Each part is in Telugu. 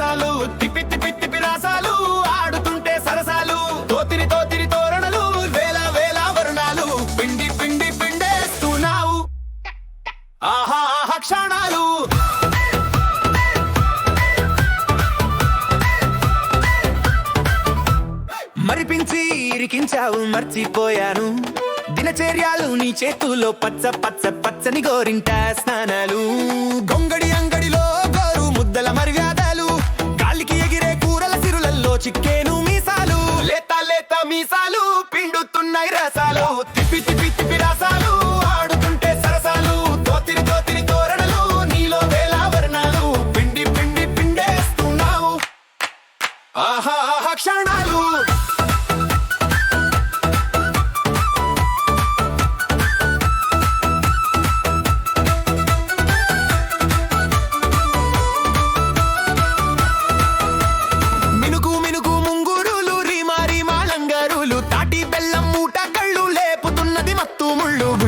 విలాసాలు తిప్పి తిప్పి తిప్పి రాసాలు ఆడుతుంటే సరసాలు తోతిరి తోతిరి తోరణలు వేల వేల వరుణాలు పిండి పిండి పిండేస్తున్నావు ఆహా ఆహా క్షణాలు. మరిపించి ఇరికించావు మర్చిపోయాను. దినచర్యాలు నీ చేతుల్లో పచ్చ పచ్చ పచ్చని గోరింట స్నానాలు. గొంగడి చిక్కేను మీసాలు. లేత లేత మీసాలు పిండుతున్నాయి రసాలు. తిప్పి తిప్పి తిప్పి రసాలు ఆడుతుంటే సరసాలు. దోతిరి దోతిరి తోరణలు నీలో వేల వర్ణాలు పిండి పిండి పిండేస్తున్నావు. ఆహా క్షణాలు.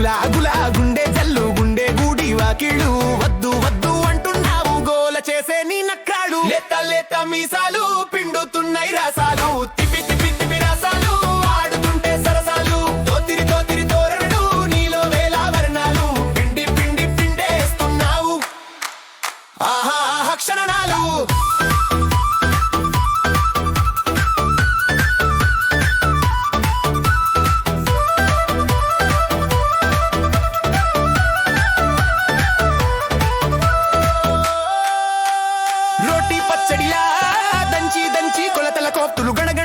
గులా గులా గుండె జల్లు గుండె గూడి వాకిళ్ళు. వద్దు వద్దు అంటున్నావు గోల చేసే నీ నక్కాడు లేత లేత మీసాలు పిండుతున్నాయి రాసా రోటీ పచ్చడిలా దంచి దంచి కొలతల కోప్తులు గణగ